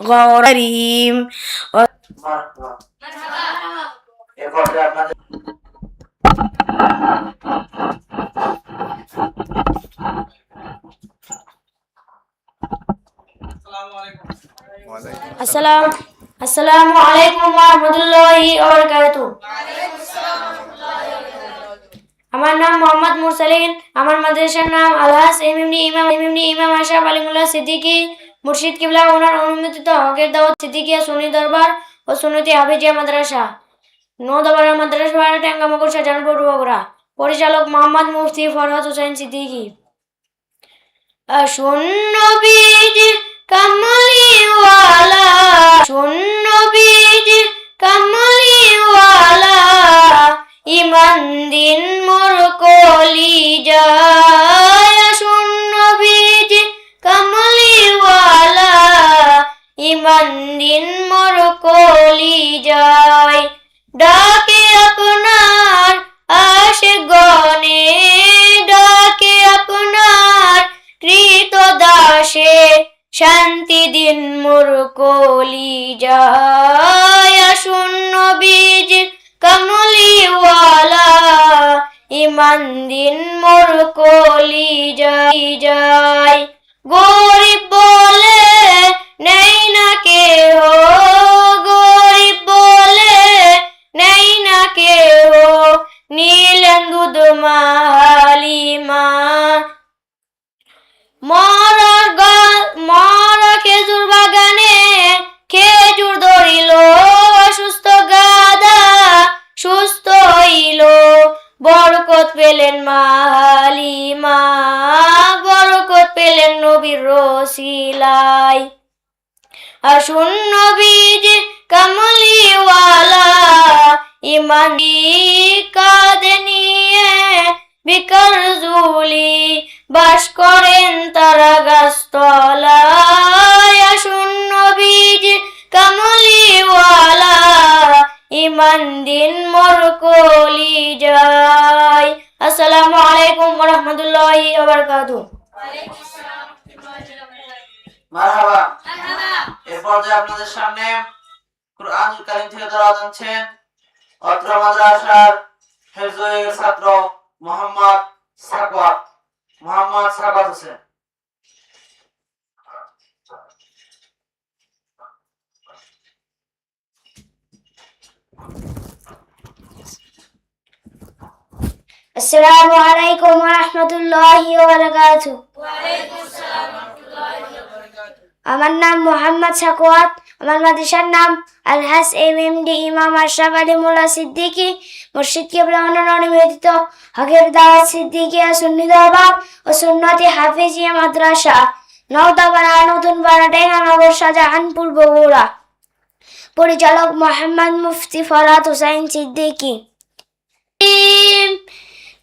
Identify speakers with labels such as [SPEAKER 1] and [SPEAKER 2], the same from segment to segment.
[SPEAKER 1] গরিম
[SPEAKER 2] আসসালাম আসসালামু আলাইকুম ওয়া রাহমাতুল্লাহি ওয়া আমার নাম মোহাম্মদ মুরসালিন। আমার মাদ্রাসার নাম আলহাস এমএমডি ইমাম এমএমডি ইমাম আশরাফ আলিমুল্লাহ সিদ্দিকী। মুর্শিদ কিবলা ওনার অনুমোদিত হকের দাওয়াত সিদ্দিকিয়া সুনি দরবার ও সুনীতি হাফিজিয়া মাদ্রাসা। নৌদাবাড়া মাদ্রাসা পাড়া ট্যাঙ্গামকুর শাহজাহানপুর বগুড়া। পরিচালক মোহাম্মদ মুফতি ফরহাদ হোসেন সিদ্দিকী। শূন্য যায় গরিব বাস করেন তারা গাছতলায় শূন্য বীজ কমলিওয়ালা। ইমান দিন মোর কলি যায়। আসসালামু আলাইকুম রহমতুল্লাহি ওবরকাতুহ।
[SPEAKER 1] মারহাবা। এ পর্যায়ে আপনাদের সামনে কুরআনুল কারীম থেকে দরা জানছেন অত্র মাদ্রাসার হেফজের ছাত্র মোহাম্মদ সাকওয়াত। মোহাম্মদ সাকওয়াত হোসেন।
[SPEAKER 2] আসসালামু আলাইকুম রহমতুল্লাহি ওবরকাতুহ আমার নাম মোহাম্মদ সাকওয়াত। আমার মাদ্রাসার নাম আলহাস এম এম ডি ইমাম আশরাফ আলী মোল্লা সিদ্দিকী মুর্শিদ কেবলা অনুমোদিত হকের দাওয়াত সিদ্দিকিয়া সুন্নি দরবার ও সুন্নতি হাফিজিয়া মাদ্রাসা নওদাপাড়া নতুন পাড়া টেঙ্গানগর শাহজাহানপুর বগুড়া পরিচালক মোহাম্মদ মুফতি ফরাত হোসাইন সিদ্দিকী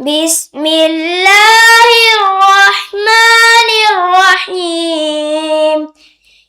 [SPEAKER 2] بسم الله الرحمن الرحيم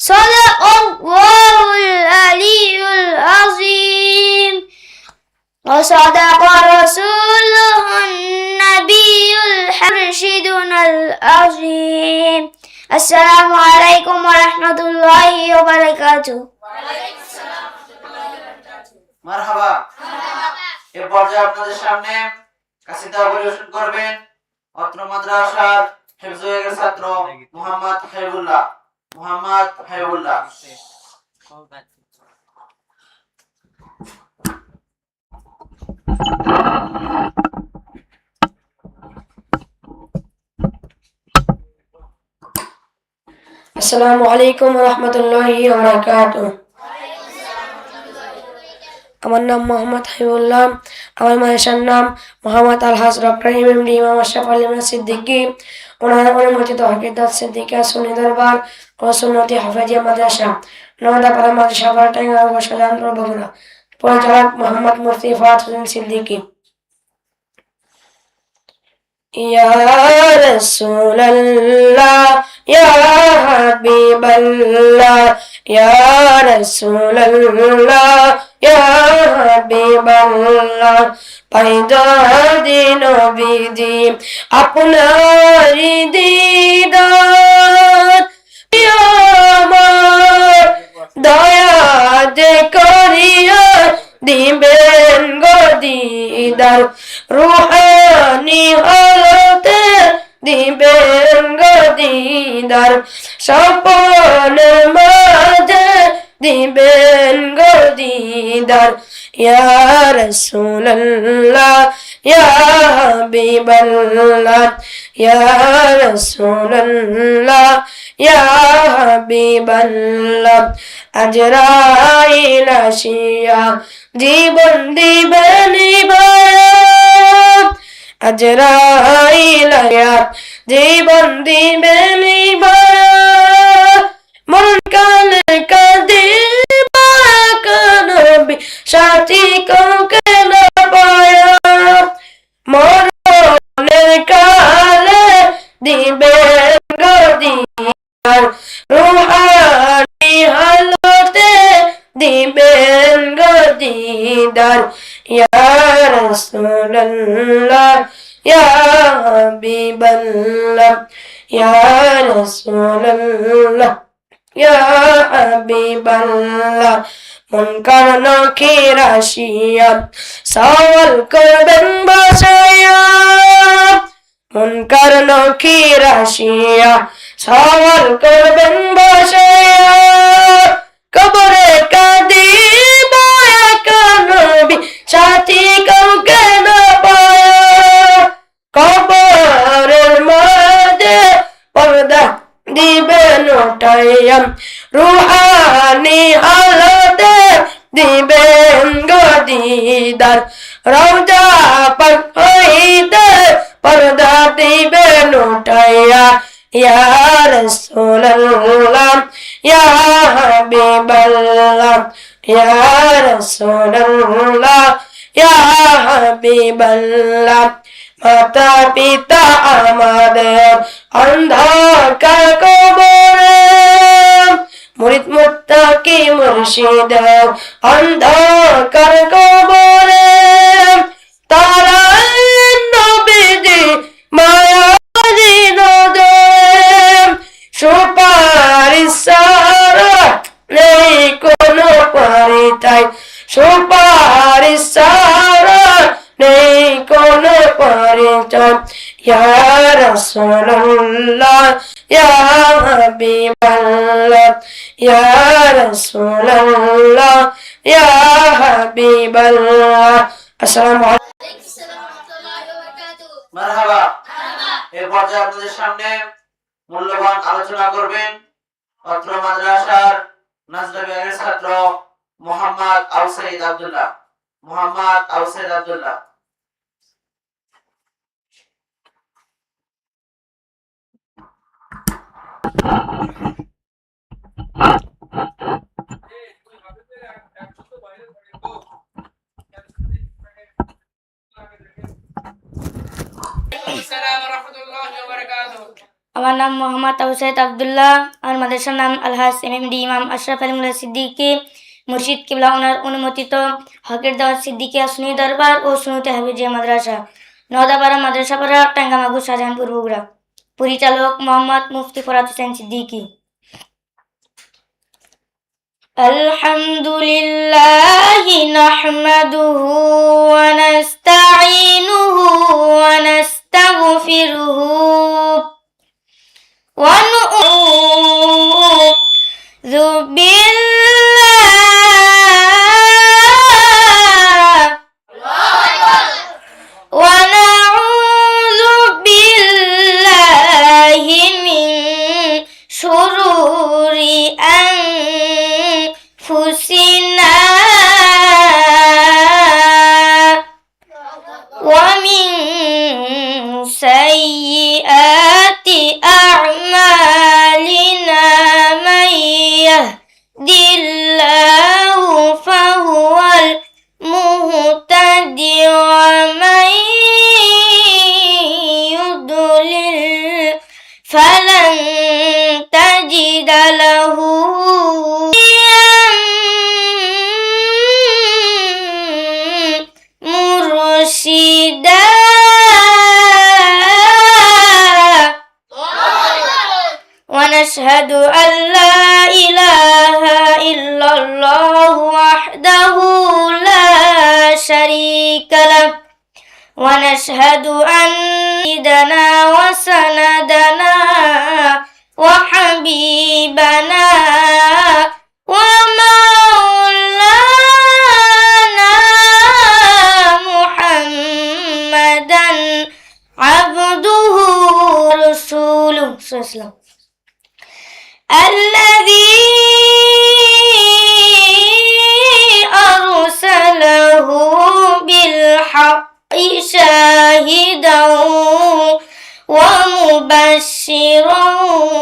[SPEAKER 2] صدق الله العلي العظيم وصدق رسوله النبي الحرشدنا العظيم السلام عليكم ورحمة الله وبركاته
[SPEAKER 1] মারহাবা এ পর্যায়ে আপনাদের সামনে কাসিদা পরিবেশন করবেন অত্র মাদ্রাসার হেফজের ছাত্র মোহাম্মদ হাইবুল্লাহ মোহাম্মদ হাইবুল্লাহ
[SPEAKER 2] আসসালামু আলাইকুম রহমতুল্লাহি
[SPEAKER 3] আমার নাম মোহাম্মদ হাইবুল্লাহ আমার মায়েশার নাম মোহাম্মদ আলহাজ ডক্টর ইমাম ইমাম আশরাফ আলী সিদ্দিকী ওনার অনুমোদিত হকিদাত সিদ্দিকা সুন্নি দরবার ও সুন্নতি হাফেজিয়া মাদ্রাসা নওদাপাড়া মাদ্রাসা বারটাঙ্গা ও শাহজাহানপুর বগুড়া পরিচালক মোহাম্মদ মুফতি ফাত হোসেন সিদ্দিকী يا رسول الله يا حبيب الله يا رسول الله হাবিবাল্লাহ পাইদা দিন বিধি আপনার দিদার আমার দয়া যে করিয়া দিবেন গো রুহানি হলতে দিবেন গো সপন মাঝে দিবেন গদিদার ইয়া রাসূলুল্লাহ, ইয়া হাবিবাল্লাহ, ইয়া রাসূলুল্লাহ, ইয়া হাবিবাল্লাহ। আজরাইল আসিয়া জীবন দিবেন ইবাদত। আজরাইল জীবন দিবেন ইবাদত। মন কালে কাঁদে কানবি সাথী কাউকে না পায়া। মরণের কালে দিবেন গদিয়ার রুহানি হালতে দিবেন গদিদার ইয়া রাসূলুল্লাহ, ইয়া হাবিবাল্লাহ, ইয়া রাসূলুল্লাহ। ইয়া হাবিবাল্লাহ মুনকার নখির আসিয়া সওয়াল করবেন বসায়া মুনকার নখির আসিয়া সওয়াল করবেন বসায়া কবরে কাঁদিব কানবি সাথী কাউকে না পায়া কবরের দিবেন ওটাইয়া রুহানি হালতে দিবেন গদিদার। রওজা পাক হইতে পর্দা দিবেন ওটাইয়া ইয়া রাসূলুল্লাহ, ইয়া হাবিবাল্লাহ, ইয়া রাসূলুল্লাহ, ইয়া হাবিবাল্লাহ। মাতা পিতা আমাদের অন্ধকার কবরে। মুরিদ মুত্তাকি মুর্শিদ অন্ধকার কবরে। তারা নবীজি মায়াজি নদে সুপারিশ নেই কোনো পরিতাই সুপারিশ সারা নেই কোনো পরিচয়। ইয়া রাসূলুল্লাহ ইয়া
[SPEAKER 1] মোহাম্মদ আউসাইদ আব্দুল্লাহ। মোহাম্মদ আউসাইদ আব্দুল্লাহ।
[SPEAKER 4] আমার নাম মোহাম্মদ আউসাইদ আবদুল্লাহ আমার মাদ্রাসার নাম আলহাস এম এম ডি ইমাম আশরাফ আলিমুল্লাহ সিদ্দিকী মুর্শিদ কিবলা ওনার অনুমোদিত হকের দাওয়াত সিদ্দিকী আসনি দরবার ও সুনতে হাবিজিয়া মাদ্রাসা নদাপাড়া মাদ্রাসাপাড়া টাঙ্গামাগু শাহজাহানপুর বগুড়া পরিচালক মোহাম্মদ মুফতি ফরাদ হোসেন সিদ্দিকী الحمد لله نحمده ونستعينه ونستغفره ونؤذ بالله أشهد أن لا إله إلا الله وحده لا شريك له ونشهد أن سيدنا وسندنا وحبيبنا ومولانا محمدا عبده ورسوله. صلى الله عليه وسلم. وبشروا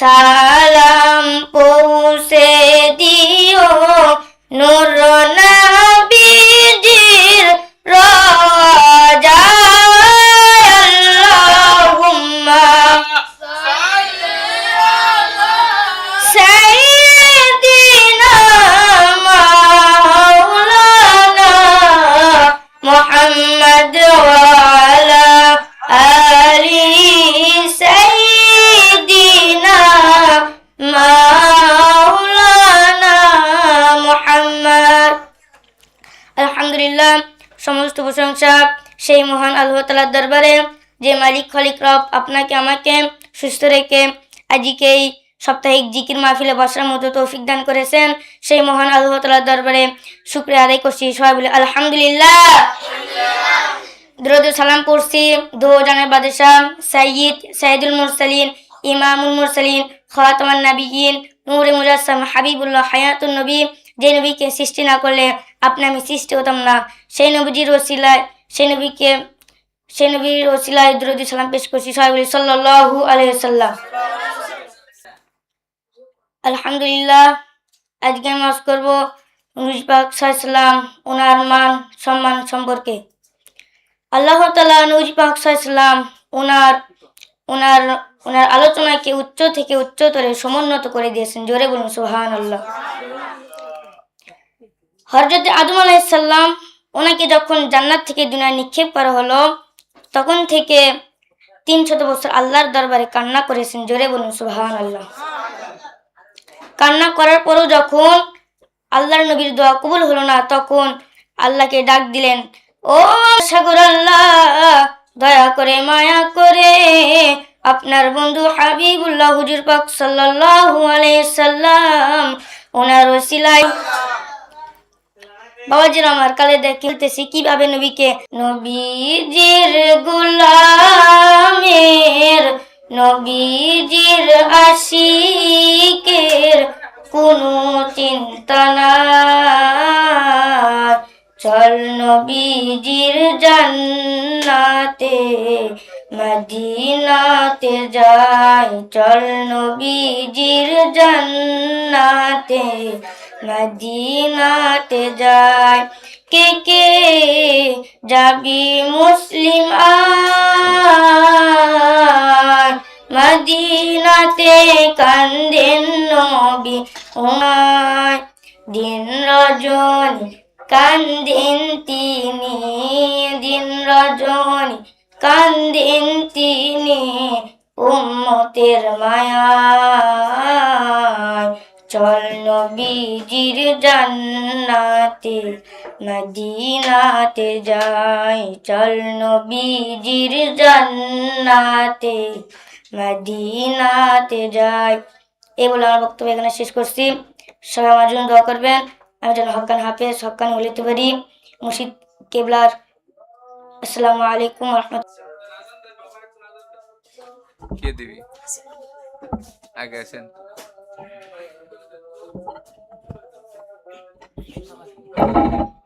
[SPEAKER 4] Chao. সেই মহান আল্লাহ তালার দরবারে যে মালিক, খলিক, রব আপনাকে, আমাকে সুস্থ রেখে আজকে এই সাপ্তাহিক জিকির মাহফিলে বসার মতো তৌফিক দান করেছেন সেই মহান আল্লাহ তালার দরবারে শুক্রিয়া আদায় করছি। সবাই বলে, আলহামদুলিল্লাহ। দ্রুত সালাম পড়ছি দো জানের বাদশাহ সাইয়িদ সাইদুল মুরসালিন, ইমামুল মুরসালিন, খাতমান নাবিহীন নূরে মুজাসম হাবিবুল্লাহ হায়াতুল নবী। যে নবীকে সৃষ্টি না করলে আপনি আমি সৃষ্টি হতাম না। সেই নবীজির ওসিলায় সেই নবীকে সেই নবীর ওসিলায় দরুদ সালাম পেশ করছি। সবাই বলি, সাল্লাল্লাহু আলাইহি সাল্লাম আলহামদুলিল্লাহ, আজকে আমি মাস করব নুরুজ পাক সাল্লাম ওনার মান সম্মান সম্পর্কে। আল্লাহ তালা নুরুজ পাক সাল্লাম ওনার ওনার ওনার আলোচনাকে উচ্চ থেকে উচ্চতরে সমুন্নত করে দিয়েছেন। জোরে বলুন সুহান আল্লাহ হরজত আদম আলাইসাল্লাম ওনাকে যখন জান্নাত থেকে দুনিয়ায় নিক্ষেপ করা হলো, তখন থেকে তিন শত বছর আল্লাহর দরবারে কান্না করেছেন। জোরে বলুন সুহান আল্লাহ কান্না করার পরও যখন আল্লাহর নবীর দোয়া কবুল হলো না, তখন আল্লাহকে ডাক দিলেন, ও সাগর আল্লাহ, দয়া করে মায়া করে আপনার বন্ধু হাবিবুল্লাহ হুজুর পাক সাল্লাল্লাহু আলাইহি সাল্লাম, ওনার ওসিলায় বাবাজির আমার কালে দেখতেছি কীভাবে নবীকে? নবীজির গোলামের, নবীজির আশিকের কোনো চিন্তা নাই। চল নবীজির জান্নাতে, মদিনাতে যাই। চল নবীজির জান্নাতে মদিনাতে যায়। কে কে যাবি মুসলিম আয় মদিনাতে কান্দেন নবী উমায় দিন রজনী কান্দিন তিনি, দিন রজনী কান্দিন তিনি উম্মতের মায়ায় চল নবীজির জান্নাতে, মদিনাতে যাই। চল নবীজির জান্নাতে, মদিনাতে যাই। এই বলে আমার বক্তব্য এখানে শেষ করছি। সবাই আমার জন্য দোয়া করবেন। আমি যেন হকান হাফেজ হকান হলিতে পারি। মুর্শিদ কেবলার আসসালামু আলাইকুম
[SPEAKER 5] কে দিবি? আগে আসেন।
[SPEAKER 6] Thank
[SPEAKER 7] you.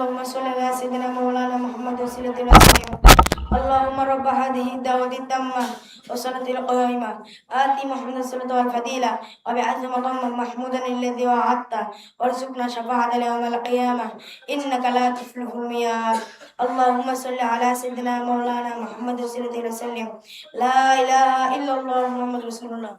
[SPEAKER 7] اللهم صل على سيدنا مولانا محمد وسيلة الأسلام اللهم رب هذه الدعوة التامة والصلاة القائمة. آت محمد الصلاة والفضيلة. وبعث مقام محمودا الذي وعدته وارزقنا شفاعة يوم القيامة. إنك لا تفلح المياه اللهم صل على سيدنا مولانا محمد وسيلة وسلم لا إله إلا الله محمد رسول الله.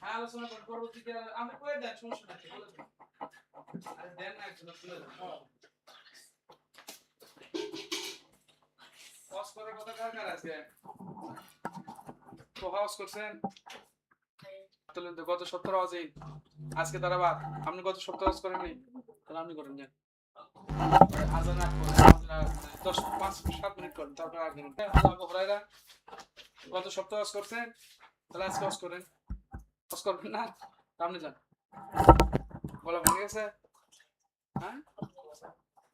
[SPEAKER 8] হ্যাঁ আলোচনা করেন পরবর্তীতে আমি কয়ে দেন সমস্যা নাই বলে দেন। আরে দেন না একজন দেন। করার কথা কার কার আছে? তো হজ করছেন? গত সপ্তাহ হজে আজকে তারা বাদ আপনি গত সপ্তাহ হজ করেননি? তাহলে আপনি করেন যান। আজান করেন। দশ পাঁচ সাত মিনিট করেন তারপর আর দিন আবু গত সপ্তাহ করছেন? তাহলে আজকে করেন। হজ করবেন না? আপনি যান। গলা ভেঙে গেছে? হ্যাঁ?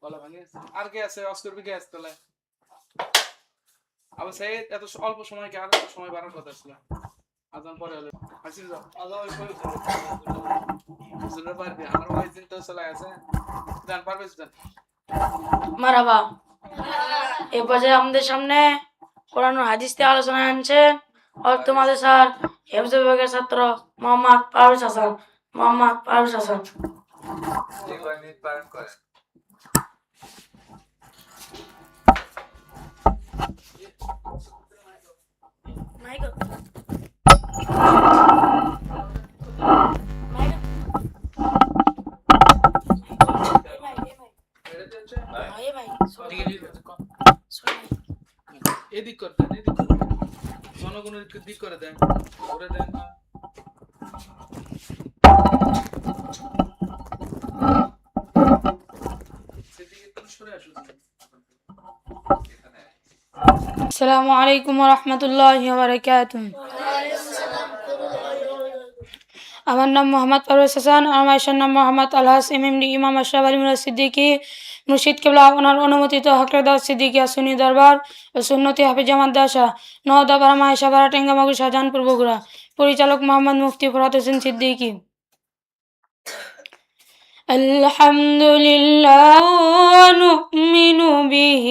[SPEAKER 8] গলা ভেঙে গেছে। আর কে আছে? হজ করবি আছে তাহলে। আবু সাইদ, এত অল্প সময় কে আর সময় বাড়ার কথা ছিল? আজান পরে হলে। যাও। আজান পরে আমার ওই দিন তো চলে গেছে যান পারবে যান।
[SPEAKER 7] মারাবা। এ পর্যায়ে আমাদের সামনে কোরআন হাদিস আলোচনা আনছেন আর তোমাদের স্যার হেফজ বিভাগের ছাত্র মোহাম্মদ পারভেজ হাসান মোহাম্মদ পারভেজ হাসান
[SPEAKER 8] একবার মিনিট পালন করেন এদিক করে দেন এদিক করে দেন। জনগণের দিক করে দেন। করে দেন
[SPEAKER 7] আসসালামু আলাইকুম রহমতুল্লাহ বারকাত আমার নাম মোহাম্মদ পারভেজ হাসান, আমার নাম মোহাম্মদ আলহাস ইমাম সিদ্দিকী। মুর্শিদ কেবলা ওনার অনুমোদিত হকরদাস সিদ্দিকী আসুনি দরবার ও সুন্নতি হাফিজ জামাত দাসা নওদা বারামা ইসাবারা টেঙ্গামাগু শাহজাহানপুর বগুড়া পরিচালক মোহাম্মদ মুফতি ফরাত হোসেন সিদ্দিকী الحمد لله ونؤمن به